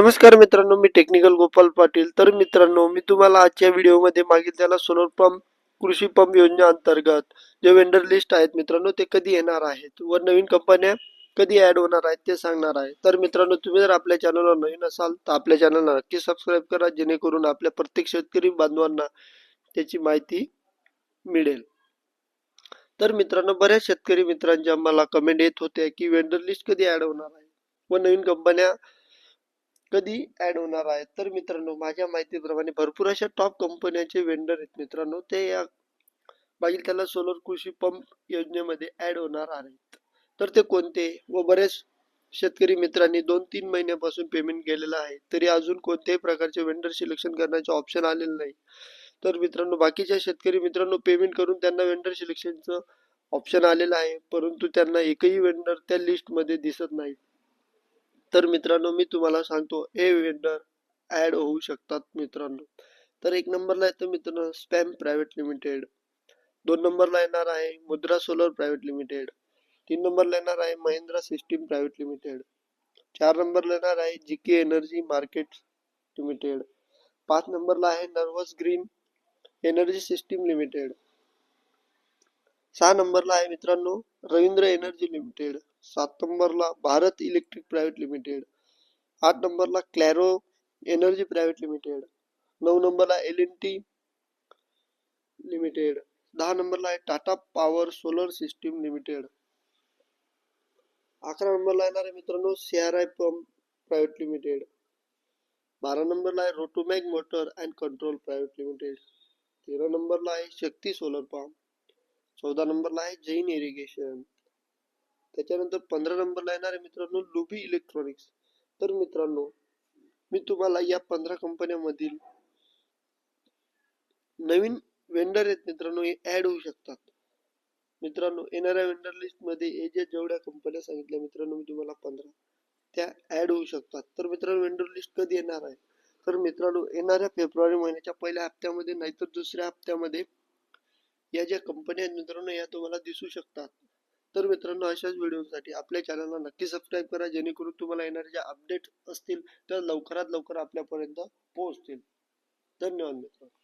नमस्कार मित्रांनो मी टेक्निकल गोपाल पाटील. तर मित्रांनो मी तुम्हाला आजच्या व्हिडिओमध्ये मागितलेला त्याला सोलर पंप कृषी पंप योजना अंतर्गत जे वेंडर लिस्ट आहेत मित्रांनो ते कधी येणार आहेत? व नवीन कंपन्या कधी ऍड होणार आहेत ते सांगणार आहे. तर मित्रांनो तुम्ही जर आपल्या चॅनलवर नवीन असाल तर आपल्या चॅनलला नक्की सबस्क्राईब करा जेणेकरून आपल्या प्रत्येक शेतकरी बांधवांना त्याची माहिती मिळेल. तर मित्रांनो बऱ्याच शेतकरी मित्रांच्या मला कमेंट येत होत्या की वेंडर लिस्ट कधी ऍड होणार आहे? व नवीन कंपन्या कधी ऍड होणार आहेत? तर मित्रांनो माझ्या माहितीप्रमाणे भरपूर अशा टॉप कंपन्यांचे वेंडर आहेत मित्रांनो. ते या मागील त्याला सोलर कृषी पंप योजनेमध्ये ऍड होणार आहेत. तर ते कोणते? व बरेच शेतकरी मित्रांनी दोन तीन महिन्यापासून पेमेंट केलेलं आहे. तरी अजून कोणत्याही प्रकारचे वेंडर सिलेक्शन करण्याचे ऑप्शन आलेलं नाही. तर मित्रांनो बाकीच्या शेतकरी मित्रांनो पेमेंट करून त्यांना वेंडर सिलेक्शनचं ऑप्शन आलेलं आहे. परंतु त्यांना एकही वेंडर त्या लिस्टमध्ये दिसत नाही. तर मित्रांनो मी तुम्हाला सांगतो हे वेंडर ऍड होऊ शकतात मित्रांनो. तर एक नंबरला येतं मित्रांनो स्पॅम प्रायव्हेट लिमिटेड दोन नंबरला येणार आहे मुद्रा सोलर प्रायव्हेट लिमिटेड तीन नंबरला येणार आहे महिंद्रा सिस्टीम प्रायव्हेट लिमिटेड चार नंबरला येणार आहे G K energy market limited पाच नंबरला आहे nervous green energy system limited सहा नंबरला आहे मित्रांनो रवींद्र एनर्जी लिमिटेड. सात नंबरला भारत इलेक्ट्रिक प्रायव्हेट लिमिटेड. आठ नंबरला क्लॅरो एनर्जी प्रायव्हेट लिमिटेड. नऊ नंबरला एल एन टी लिमिटेड. दहा नंबरला आहे Tata power solar system limited. अकरा नंबरला येणार आहे मित्रांनो CR I pump private limited. बारा नंबरला आहे Rotomag motor and control private limited. तेरा नंबरला आहे शक्ती सोलर पंप. चौदा नंबरला आहे जैन इरिगेशन त्याच्यानंतर पंधरा नंबरला येणार आहे मित्रांनो लुबी इलेक्ट्रॉनिक्स तर मित्रांनो मी तुम्हाला या पंधरा कंपन्यांमधील नवीन वेंडर आहेत मित्रांनो हे ऍड होऊ शकतात. मित्रांनो येणाऱ्या वेंडर लिस्टमध्ये हे जेवढ्या कंपन्या सांगितल्या मित्रांनो मी तुम्हाला पंधरा त्या ऍड होऊ शकतात. तर मित्रांनो वेंडर लिस्ट कधी येणार आहे? तर मित्रांनो येणाऱ्या फेब्रुवारी महिन्याच्या पहिल्या हप्त्यामध्ये नाहीतर दुसऱ्या हप्त्यामध्ये या ज्या कंपन्या आहेत मित्रांनो या तुम्हाला दिसू शकतात. तर मित्रांनो अशाच व्हिडिओसाठी आपल्या चॅनलला नक्की सबस्क्राईब करा जेणेकरून तुम्हाला येणारे ज्या अपडेट असतील त्या लवकरात लवकर आपल्यापर्यंत पोहोचतील. धन्यवाद मित्रांनो.